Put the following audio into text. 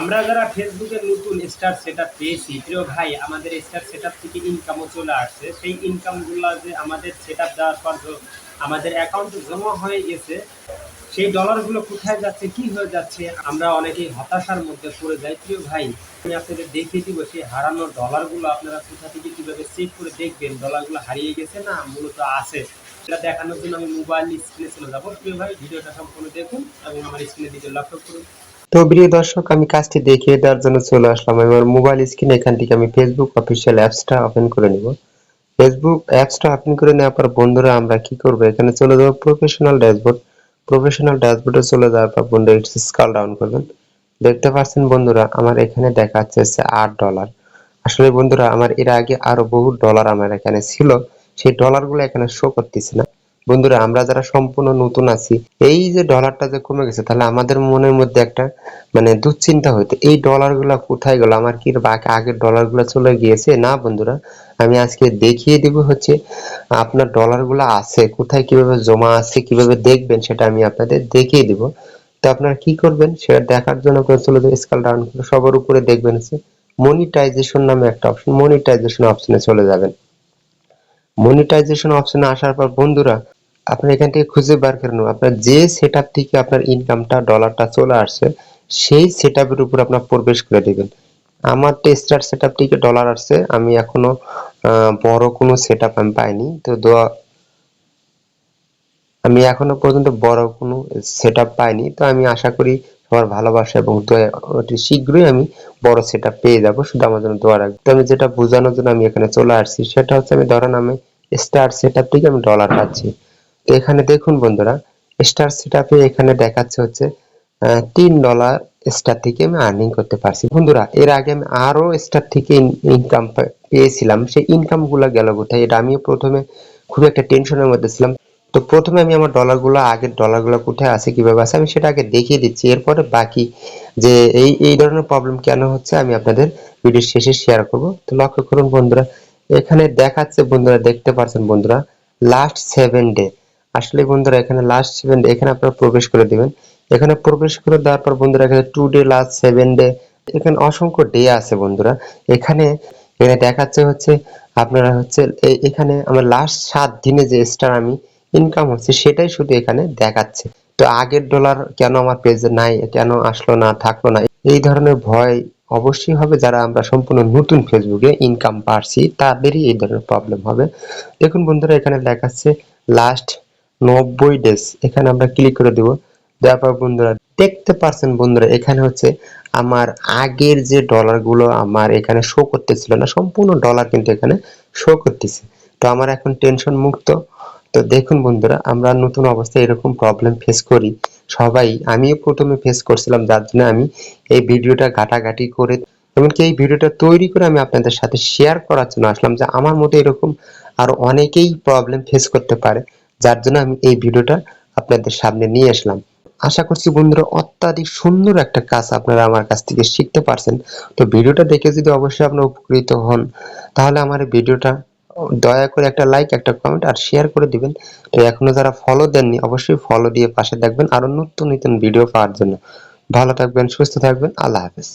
আমরা যারা ফেসবুকে নতুন স্টার সেটআপ পেয়েছি, প্রিয় ভাই, আমাদের স্টার সেটআপ থেকে ইনকামও চলে আসছে। সেই ইনকামগুলো যে আমাদের সেটআপ দেওয়ার পর আমাদের অ্যাকাউন্টে জমা হয়ে গেছে, সেই ডলারগুলো কোথায় যাচ্ছে, কি হয়ে যাচ্ছে, আমরা অনেকেই হতাশার মধ্যে পড়ে যাই। প্রিয় ভাই, আমি আপনাদের দেখিয়ে দিব সেই হারানো ডলারগুলো আপনারা কোথা থেকে কীভাবে চেক করে দেখবেন? ডলারগুলো হারিয়ে গেছে না, মূলত আছে। সেটা দেখানোর জন্য আমি মোবাইল স্ক্রিনে চলে যাব। প্রিয় ভাই, ভিডিওটা সম্পূর্ণ দেখুন এবং আমার স্ক্রিনে দিকে লক্ষ্য করুন। তো প্রিয় দর্শক, আমি কাজটি দেখিয়ে দেওয়ার জন্য চলে আসলাম। আমার মোবাইল স্ক্রিনে এখান থেকে আমি ফেসবুক অফিসিয়াল অ্যাপসটা ওপেন করে নিব। ফেসবুক অ্যাপসটা ওপেন করে নেওয়ার পর বন্ধুরা, আমরা কি করব? এখানে চলে যাব প্রফেশনাল ড্যাশবোর্ড প্রফেশনাল ড্যাশবোর্ডে চলে যাওয়ার পর বন্ধুরা, একটু স্ক্রল ডাউন করবেন। দেখতে পাচ্ছেন বন্ধুরা, আমার এখানে দেখাচ্ছে হচ্ছে আট ডলার আসলে বন্ধুরা, আমার এর আগে আরও বহু ডলার আমার এখানে ছিল। সেই ডলারগুলো এখানে শো করতেছে না। বন্ধুরা, আমরা যারা সম্পূর্ণ নতুন আছি, এই যে ডলারটা যে কমে গেছে, তাহলে আমাদের মনের মধ্যে একটা মানে দুশ্চিন্তা হইতো, এই ডলারগুলো কোথায় গেল? আমার কি বাকি আগের ডলারগুলো চলে গিয়েছে? না বন্ধুরা, আমি আজকে দেখিয়ে দিব হচ্ছে, আপনার ডলারগুলো আছে, কোথায় কীভাবে জমা আছে, কীভাবে দেখবেন সেটা আমি আপনাদের দেখিয়ে দিব। তো আপনারা কি করবেন? সেটা দেখার জন্য করে চলে যাবেন স্কেল ডাউন করে সবার উপরে দেখবেন হচ্ছে মনিটাইজেশন নামে একটা অপশন মনিটাইজেশন অপশনে চলে যাবেন। মনিটাইজেশন অপশনে আসার পর বন্ধুরা আপনি এখান থেকে খুঁজে বার করে নেবেন আপনার যে সেটআপ থেকে আপনার ইনকামটা ডলারটা চলে আসছে, সেই সেটআপের উপর আপনার প্রবেশ করে দিবেন আমার তো স্টার সেটআপ থেকে ডলার আসছে, আমি এখনও বড় কোনো সেটআপ আমি পাইনি। তো দোয়া, আমি এখনও পর্যন্ত বড় কোনো সেটআপ পাইনি। তো আমি আশা করি সবার ভালোবাসা এবং অতি শীঘ্রই আমি বড় সেটআপ পেয়ে যাব। শুধু আমার জন্য দোয়া রাখবে তো আমি যেটা বোঝানোর জন্য আমি এখানে চলে আসছি, সেটা হচ্ছে আমি ধরেন আমি স্টার সেটআপ থেকে আমি ডলার পাচ্ছি। এখানে দেখুন বন্ধুরা স্টার সেটআপে এখানে দেখাচ্ছে হচ্ছে তিন ডলার স্টার থেকে আমি আর্নিং করতে পারছি। বন্ধুরা, এর আগে আমি আরও স্টার থেকে ইনকাম পেয়েছিলাম, সেই ইনকামগুলা কোথায়? এটা আমিও প্রথমে খুব একটা টেনশনের মধ্যে ছিলাম। তো প্রথমে আমি আমার ডলারগুলো আগের ডলারগুলো কোথায় আছে, কীভাবে আছে, আমি সেটা আগে দেখিয়ে দিচ্ছি। এরপরে বাকি যে এই এই ধরনের প্রবলেম কেন হচ্ছে, আমি আপনাদের ভিডিও শেষে শেয়ার করব। তো লক্ষ্য করুন বন্ধুরা, এখানে দেখাচ্ছে বন্ধুরা, দেখতে পাচ্ছেন বন্ধুরা লাস্ট সেভেন ডে আসলে বন্ধুরা, এখানে লাস্ট সেভেন ডে এখানে আপনারা প্রবেশ করে দিবেন। এখানে প্রবেশ করে দেওয়ার পর বন্ধুরা, এখানে today last seven day এখানে অসংখ্য ডে আছে বন্ধুরা। এখানে এখানে দেখাচ্ছে হচ্ছে আপনারা হচ্ছে এখানে আমার লাস্ট সাত দিনে যে স্টার আমি ইনকাম হচ্ছে, সেটাই শুধু এখানে দেখাচ্ছে। তো আগের ডলার কেন আমার পেজে নাই, কেন আসলো না, থাকল না, এই ধরনের ভয় অবশ্যই হবে যারা আমরা সম্পূর্ণ নতুন ফেসবুকে ইনকাম পারছি, তাদেরই এই ধরনের প্রবলেম হবে। দেখুন বন্ধুরা, এখানে দেখাচ্ছে লাস্ট নব্বই ডেজ এখানে আমরা ক্লিক করে দিব। দেওয়ার বন্ধুরা, দেখতে পারছেন বন্ধুরা, এখানে হচ্ছে আমার আগের যে ডলারগুলো আমার এখানে শো করতেছিল না, সম্পূর্ণ ডলার কিন্তু এখানে শো করতেছে। তো আমার এখন টেনশন মুক্ত। তো দেখুন বন্ধুরা, আমরা নতুন অবস্থায় এরকম প্রবলেম ফেস করি। সবাই, আমিও প্রথমে ফেস করছিলাম, যার জন্য আমি এই ভিডিওটা ঘাটাঘাটি করে, এমনকি এই ভিডিওটা তৈরি করে আমি আপনাদের সাথে শেয়ার করার জন্য আসলাম যে আমার মতো এরকম আর অনেকেই প্রবলেম ফেস করতে পারে। যার জন্য আমি এই ভিডিওটা আপনাদের সামনে নিয়ে আসলাম। আশা করছি বন্ধুরা অত্যাধিক সুন্দর একটা কাজ আপনারা আমার কাছ থেকে শিখতে পারছেন। তো ভিডিওটা দেখে যদি অবশ্যই আপনারা উপকৃত হন, তাহলে আমার ভিডিওটা দয়া করে একটা লাইক একটা কমেন্ট আর শেয়ার করে দিবেন। তো এখনও যারা ফলো দেননি, অবশ্যই ফলো দিয়ে পাশে থাকবেন আরও নতুন নতুন ভিডিও পাওয়ার জন্য। ভালো থাকবেন, সুস্থ থাকবেন, আল্লাহ হাফেজ।